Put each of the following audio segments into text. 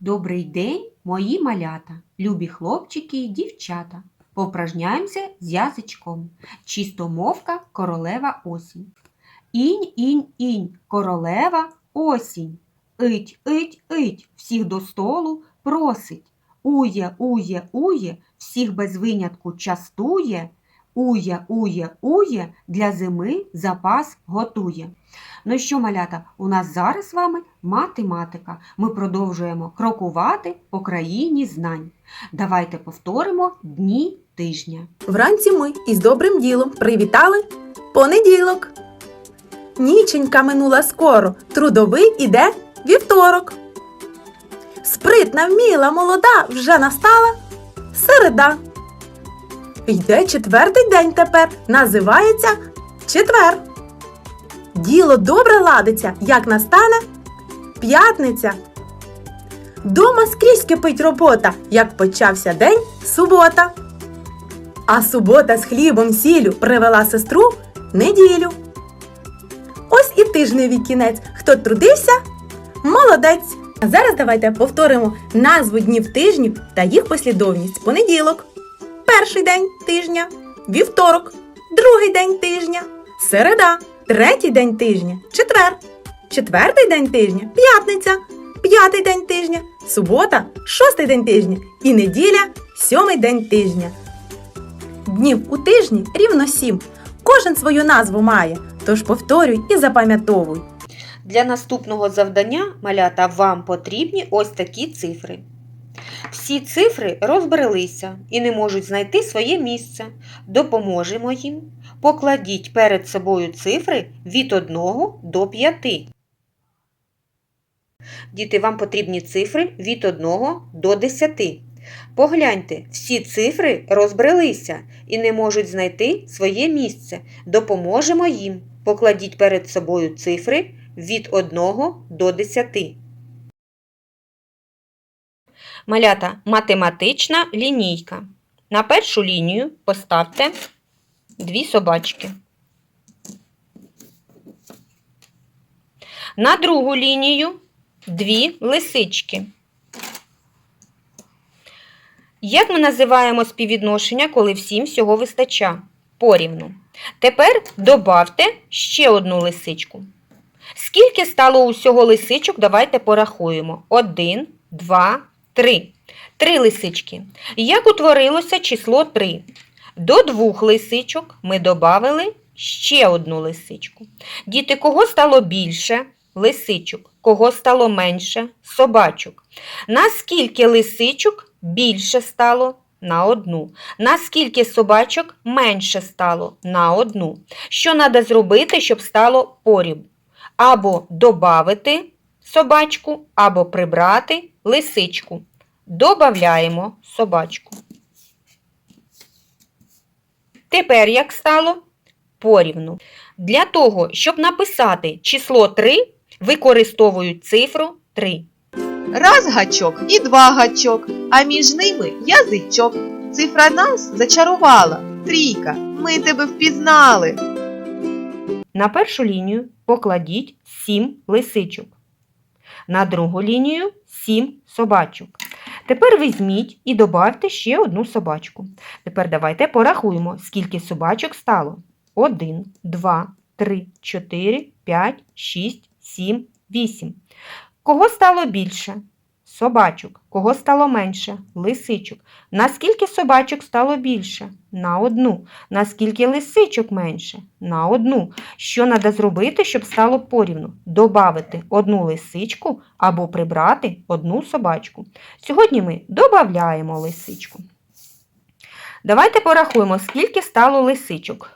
Добрий день, мої малята, любі хлопчики і дівчата. Попражняємося з язичком. Чистомовка королева осінь. Інь, інь, інь, королева осінь. Ить, ить, ить, всіх до столу просить. Ує, ує, ує, всіх без винятку частує. Ує, ує, ує, для зими запас готує. Ну що, малята, у нас зараз з вами математика. Ми продовжуємо крокувати по країні знань. Давайте повторимо дні тижня. Вранці ми із добрим ділом привітали понеділок. Ніченька минула скоро, трудовий іде вівторок. Спритна вміла молода вже настала середа. Йде четвертий день тепер, називається четвер. Діло добре ладиться, як настане п'ятниця. Дома скрізь кипить робота, як почався день субота. А субота з хлібом сіллю привела сестру неділю. Ось і тижневий кінець. Хто трудився, молодець. А зараз давайте повторимо назву днів тижнів та їх послідовність. Понеділок, перший день тижня, вівторок, другий день тижня, середа, третій день тижня, четвер, четвертий день тижня, п'ятниця, п'ятий день тижня, субота, шостий день тижня і неділя, сьомий день тижня. Днів у тижні рівно сім. Кожен свою назву має, тож повторюй і запам'ятовуй. Для наступного завдання малята вам потрібні ось такі цифри. Всі цифри розбрелися і не можуть знайти своє місце. Допоможемо їм. Покладіть перед собою цифри від 1 до 5. Діти, вам потрібні цифри від 1 до 10. Погляньте, всі цифри розбрелися і не можуть знайти своє місце. Допоможемо їм. Покладіть перед собою цифри від 1 до 10. Малята математична лінійка. На першу лінію поставте дві собачки. На другу лінію дві лисички. Як ми називаємо співвідношення, коли всім всього вистача? Порівну. Тепер добавте ще одну лисичку. Скільки стало усього лисичок, давайте порахуємо. Один, два, три. Три лисички. Як утворилося число 3? До двох лисичок ми додали ще одну лисичку. Діти, кого стало більше? Лисичок. Кого стало менше? Собачок. Наскільки лисичок більше стало? На одну. Наскільки собачок менше стало? На одну. Що треба зробити, щоб стало поріб? Або додати собачку, або прибрати лисичку. Добавляємо собачку. Тепер як стало? Порівну. Для того, щоб написати число 3, використовують цифру 3. Раз гачок і два гачок, а між ними язичок. Цифра нас зачарувала. Трійка, ми тебе впізнали. На першу лінію покладіть 7 лисичок. На другу лінію 7 собачок. Тепер візьміть і добавте ще одну собачку. Тепер давайте порахуємо, скільки собачок стало. 1, 2, 3, 4, 5, 6, 7, 8. Кого стало більше? Собачок. Кого стало менше? Лисичок. Наскільки собачок стало більше? На одну. Наскільки лисичок менше? На одну. Що треба зробити, щоб стало порівну? Добавити одну лисичку або прибрати одну собачку. Сьогодні ми додаємо лисичку. Давайте порахуємо, скільки стало лисичок.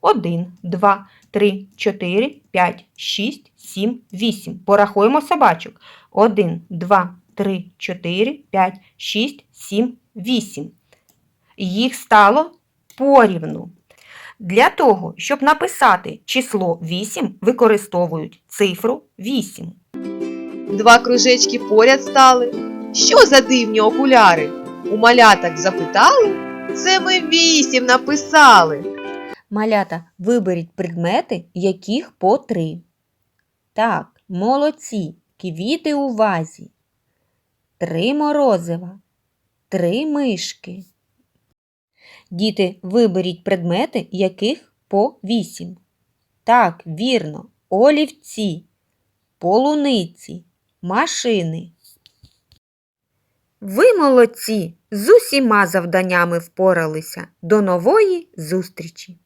1, 2, 3, 4, 5, 6, 7, 8. Порахуємо собачок. 1, 2, 3, 4, 5, 6, 7, 8. Їх стало порівну. Для того, щоб написати число 8, використовують цифру 8. Два кружечки поряд стали. Що за дивні окуляри? У маляток запитали. Це ми вісім написали. Малята, виберіть предмети, яких по три. Так, молодці, квіти у вазі. Три морозива, три мишки. Діти, виберіть предмети, яких по вісім. Так, вірно, олівці, полуниці, машини. Ви молодці, з усіма завданнями впоралися. До нової зустрічі!